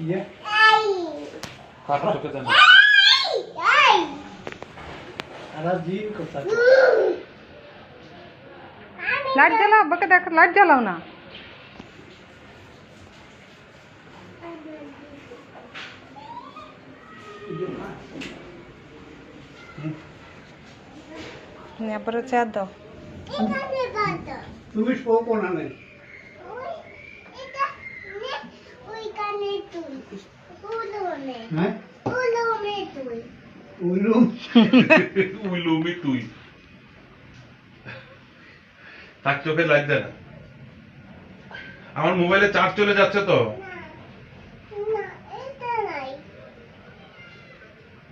ইয়ে কাটা চোখে দেন আর জিন কোথায় লাইট জ্বালাও আব্বাকে দেখ লাইট জ্বালাও না এরপরে চেয়ার দাও তুমি শো কোনা নেই হ্যাঁ? উলুম উইলুমি তুই তার চোখে লাইট না। আমার মোবাইলে চার্জ চলে যাচ্ছে তো।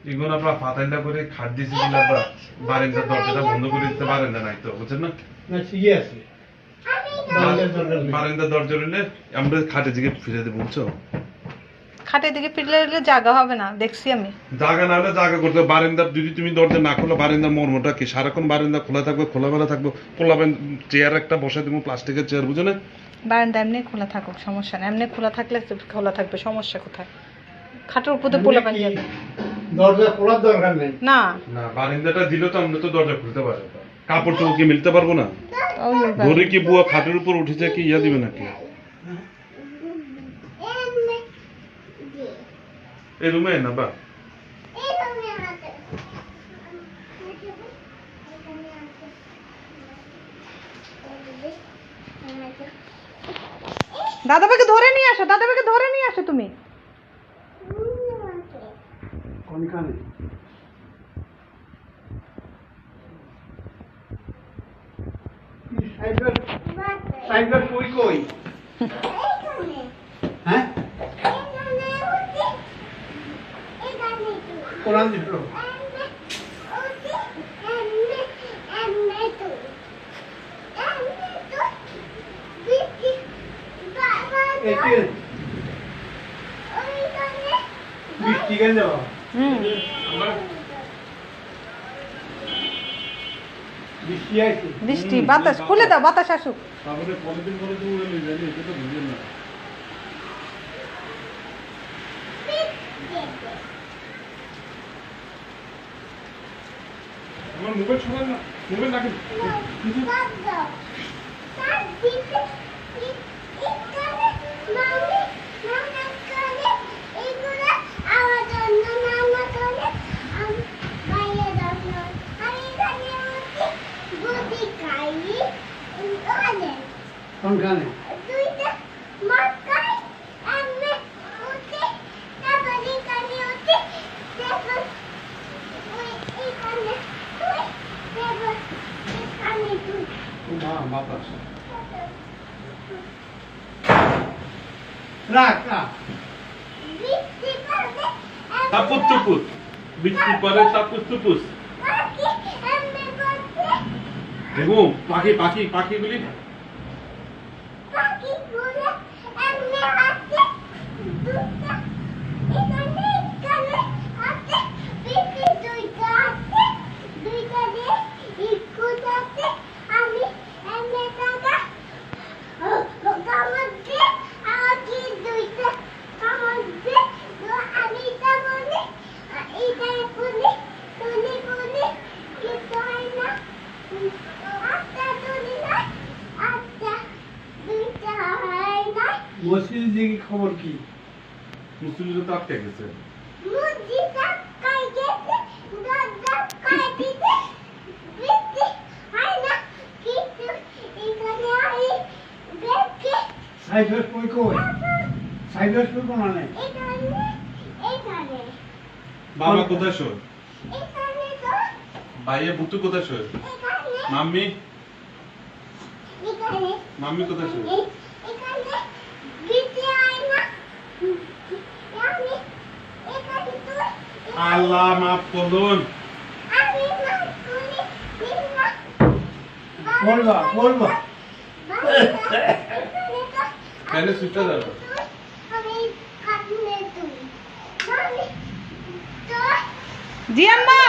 এগুলো আপনার ফাতাইলা করে খাট দিয়েছি আপনার বারিন্দার দরজাটা বন্ধ করে দিতে পারেন না নাই তো বুঝছেন না? বারিন্দার দরজা নেই। দরজা রইলে আমরা খাটে দিকে ফিরে দেবো বুঝছ? খাটের দিকে ফিরলে জায়গা হবে না দেখছি আমি। জায়গা না হলে জায়গা করতে হবে। বারিন্দার যদি তুমি দরজা না খোলো বারিন্দার মর্মটা কি? সারাক্ষণ বারিন্দা খোলা থাকবে খোলামেলা থাকব। খোলাবেন চেয়ার একটা বসে দেবো প্লাস্টিকের চেয়ার বুঝো না বারান্দা এমনি খোলা থাকুক সমস্যা নেই। এমনি খোলা থাকলে তো খোলা থাকবে সমস্যা কোথায়? খাটের উপর তো পোলা পানি যাবে দরজা খোলার দরকার নেই? না। না বারিন্দাটা দিলে তো আমরা তো দরজা খুলতে পারব। কাপড় চোপড় কি মিলতে পারব না? ওই ওই কি বুয়া খাটের উপর উঠে যায় কি ইয়া দিবে নাকি? এই রুমে না বা দাদাভাইকে ধরে নিয়ে আসো দাদাভাইকে ধরে নিয়ে আসো তুমি। সাইবার সাইবার কই কই হ্যাঁ কোরআন দিল। বৃষ্টি কেন যাওয়া বৃষ্টি বাতাস খুলে দাও বাতাস আসুক। না। আমার মোবাইল শোনেন না? মোবাইল রাখেন কোনখানে? দুইটা মাথায় তুই মা বাতাস রাখ রাখ বৃষ্টি পড়বে তাপুত টুপুত বৃষ্টি পরে তাপুত টুপুস পাখি এমনি করছে দেখো পাখি পাখি পাখিগুলি পাখি মসজিদ দিকে খবর কি? মুসলিমরা তো আটকে গেছে। মুজিটা কাই গেছে দরজা কাই দিতে বৃষ্টি না। কিছু এখানে আই দেখে। সাইবার কই কই? সাইবার কই কোনখানে এখানে এখানে। বাবা কোথায় শোয় ভাইয়া বুতু কোথায় শোয় মাম্মি? মাম্মি কোথায় শোয় আল্লাহ মাফ করুন। আমি না করি না বলবা বলবা। কেন সুইচটা যাবে জি আম্মা